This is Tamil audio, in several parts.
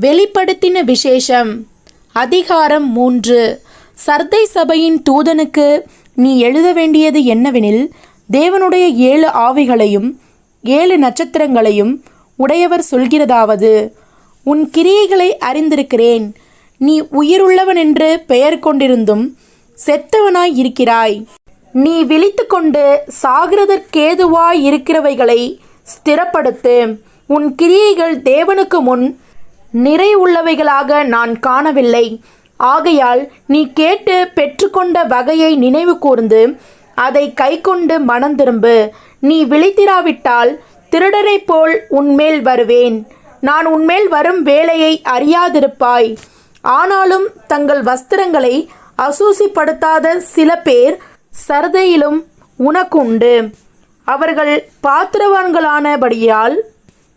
வெளிப்படுத்தின விசேஷம். அதிகாரம் மூன்று. சர்தை சபையின் தூதனுக்கு நீ எழுத வேண்டியது என்னவெனில் தேவனுடைய ஏழு ஆவிகளையும் ஏழு நட்சத்திரங்களையும் உடையவர் சொல்கிறதாவது உன் கிரியைகளை அறிந்திருக்கிறேன். நீ உயிருள்ளவன் என்று பெயர் கொண்டிருந்தும் செத்தவனாய் இருக்கிறாய். நீ விழித்துக்கொண்டு சாகிறதற்கேதுவாய் இருக்கிறவைகளை ஸ்திரப்படுத்து உன் கிரியைகள் தேவனுக்கு முன் நிறைவுள்ளவைகளாக நான் காணவில்லை. ஆகையால் நீ கேட்டு பெற்றுக்கொண்ட வகையை நினைவு கூர்ந்து அதை கைக்கொண்டு மனம் திரும்பு. நீ விழித்திராவிட்டால் திருடரைப் போல் உன்மேல் வருவேன். நான் உன்மேல் வரும் வேலையை அறியாதிருப்பாய். ஆனாலும் தங்கள் வஸ்திரங்களை அசூசிப்படுத்தாத சில பேர் சரதையிலும் உனக்குண்டு. அவர்கள் பாத்திரவான்களானபடியால்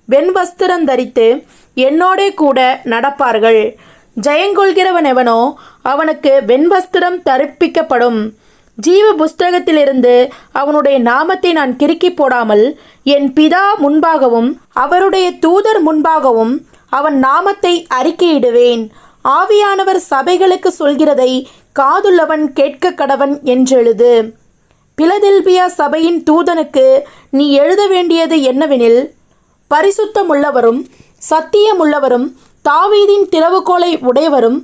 வெண்வஸ்திரம் தரித்து என்னோடே கூட நடப்பார்கள். ஜெயங்கொள்கிறவன் எவனோ அவனுக்கு வெண்வஸ்திரம் தரிப்பிக்கப்படும். ஜீவ புஸ்தகத்திலிருந்து அவனுடைய நாமத்தை நான் கிறுக்கி போடாமல் என் பிதா முன்பாகவும் அவருடைய தூதர் முன்பாகவும் அவன் நாமத்தை அறிக்கையிடுவேன். ஆவியானவர் சபைகளுக்கு சொல்கிறதை காதுள்ளவன் கேட்க கடவன் என்றெழுது. பிலதெல்பியா சபையின் தூதனுக்கு நீ எழுத வேண்டியது என்னவெனில் பரிசுத்தமுள்ளவரும் சத்தியமுள்ளவரும் தாவீதின் திறவுகோலை உடையவரும்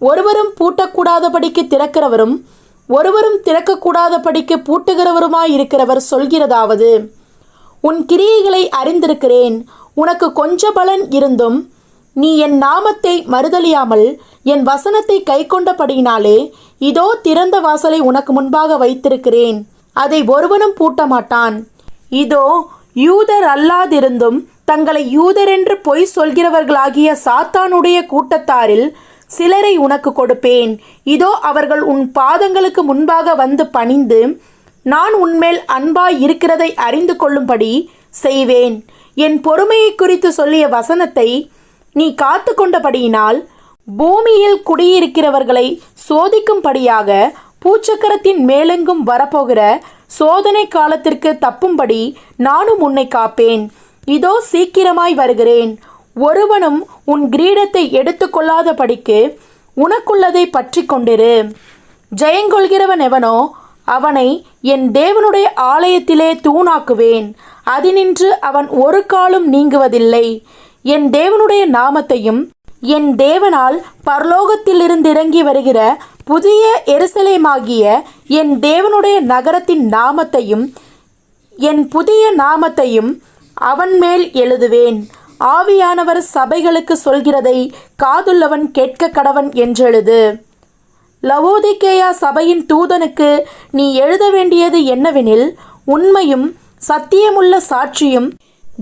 ஒருவரும் பூட்டக்கூடாதபடிக்கு திறக்கிறவரும் ஒருவரும் திறக்கக்கூடாதபடிக்கு பூட்டுகிறவருமாயிருக்கிறவர் சொல்கிறதாவது உன் கிரியைகளை அறிந்திருக்கிறேன் உனக்கு கொஞ்ச பலன் இருந்தும் நீ என் நாமத்தை மறுதலியாமல் என் வசனத்தை கைக்கொண்டபடியினாலே இதோ திறந்த வாசலை உனக்கு முன்பாக வைத்திருக்கிறேன் அதை ஒருவனும் பூட்ட மாட்டான் இதோ யூதர் அல்லாதிருந்தும் தங்களை யூதரென்று பொய் சொல்கிறவர்களாகிய சாத்தானுடைய கூட்டத்தாரில் சிலரை உனக்கு கொடுப்பேன். இதோ அவர்கள் உன் பாதங்களுக்கு முன்பாக வந்து பணிந்து நான் உன்மேல் அன்பாய் இருக்கிறதை அறிந்து கொள்ளும்படி செய்வேன். என் பொறுமையை குறித்து சொல்லிய வசனத்தை நீ காத்து கொண்டபடியினால் பூமியில் குடியிருக்கிறவர்களை சோதிக்கும்படியாக பூச்சக்கரத்தின் மேலெங்கும் வரப்போகிற சோதனை காலத்திற்கு தப்பும்படி நானும் உன்னை காப்பேன். இதோ சீக்கிரமாய் வருகிறேன். ஒருவனும் உன் கிரீடத்தை எடுத்துக்கொள்ளாதபடிக்கு உனக்குள்ளதை பற்றி கொண்டிரு. ஜெயங்கொள்கிறவன் எவனோ அவனை என் தேவனுடைய ஆலயத்திலே தூணாக்குவேன். அதினின்று அவன் ஒரு காலும் நீங்குவதில்லை. என் தேவனுடைய நாமத்தையும் என் தேவனால் பரலோகத்திலிருந்து இறங்கி வருகிற புதிய எருசலேமாகிய என் தேவனுடைய நகரத்தின் நாமத்தையும் என் புதிய நாமத்தையும் அவன் மேல் எழுதுவேன். ஆவியானவர் சபைகளுக்கு சொல்கிறதை காதுள்ளவன் கேட்க கடவன் என்றெழுது. லவோதிகேயா சபையின் தூதனுக்கு நீ எழுத வேண்டியது என்னவெனில் உண்மையும் சத்தியமுள்ள சாட்சியும்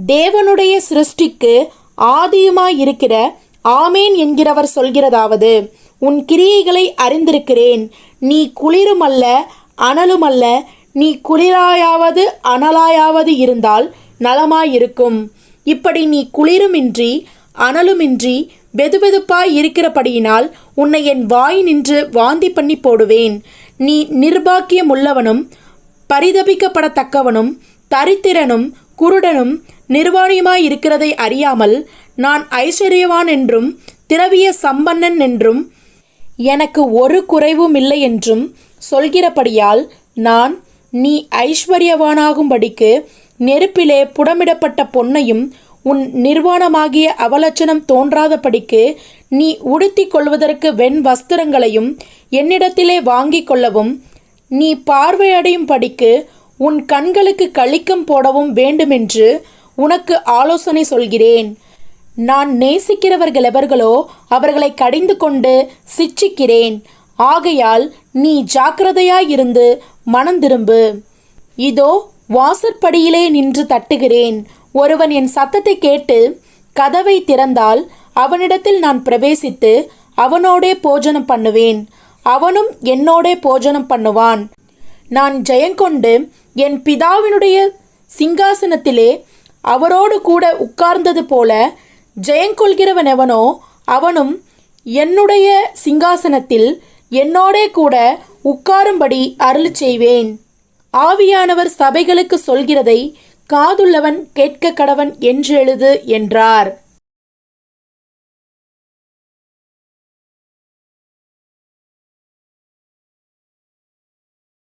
தேவனுடைய சிருஷ்டிக்கு ஆதியுமாயிருக்கிற ஆமேன் என்கிறவர் சொல்கிறதாவது உன் கிரியைகளை அறிந்திருக்கிறேன். நீ குளிருமல்ல அனலுமல்ல நீ குளிராயாவது அனலாயாவது இருந்தால் நலமாயிருக்கும். இப்படி நீ குளிருமின்றி அனலுமின்றி வெதுவெதுப்பாய் இருக்கிறபடியினால் உன்னை என் வாய் நின்று வாந்தி பண்ணி போடுவேன். நீ நிர்பாக்கியமுள்ளவனும் பரிதபிக்கப்படத்தக்கவனும் தரித்திரனும் குருடனும் நிர்வாணியுமாய் இருக்கிறதை அறியாமல் நான் ஐஸ்வர்யவான் என்றும் திரவிய சம்பன்னன் என்றும் எனக்கு ஒரு குறைவும் இல்லை என்றும் சொல்கிறபடியால் நான் நீ ஐஸ்வர்யவானாகும்படிக்கு நெருப்பிலே புடமிடப்பட்ட பொன்னையும் உன் நிர்வாணமாகிய அவலட்சணம் தோன்றாதபடிக்கு நீ உடுத்திக் கொள்வதற்கு வெண் வஸ்திரங்களையும் என்னிடத்திலே வாங்கிக் கொள்ளவும் நீ பார்வையடையும் படிக்கு உன் கண்களுக்கு களிக்கம் போடவும் வேண்டுமென்று உனக்கு ஆலோசனை சொல்கிறேன். நான் நேசிக்கிறவர்கள் எவர்களோ அவர்களை கடிந்து கொண்டு சிட்சிக்கிறேன் ஆகையால் நீ ஜாக்கிரதையாயிருந்து மனம் திரும்பு. இதோ வாசற்படியிலே நின்று தட்டுகிறேன். ஒருவன் என் சத்தத்தை கேட்டு கதவை திறந்தால் அவனிடத்தில் நான் பிரவேசித்து அவனோடே போஜனம் பண்ணுவேன். அவனும் என்னோடே போஜனம் பண்ணுவான். நான் ஜெயங்கொண்டு என் பிதாவினுடைய சிங்காசனத்திலே அவரோடு கூட உட்கார்ந்தது போல ஜெயங்கொள்கிறவன் எவனோ அவனும் என்னுடைய சிங்காசனத்தில் என்னோடே கூட உட்காரும்படி அருள் செய்வேன். ஆவியானவர் சபைகளுக்கு சொல்கிறதை காதுள்ளவன் கேட்க கடவன் என்றெழுது என்றார்.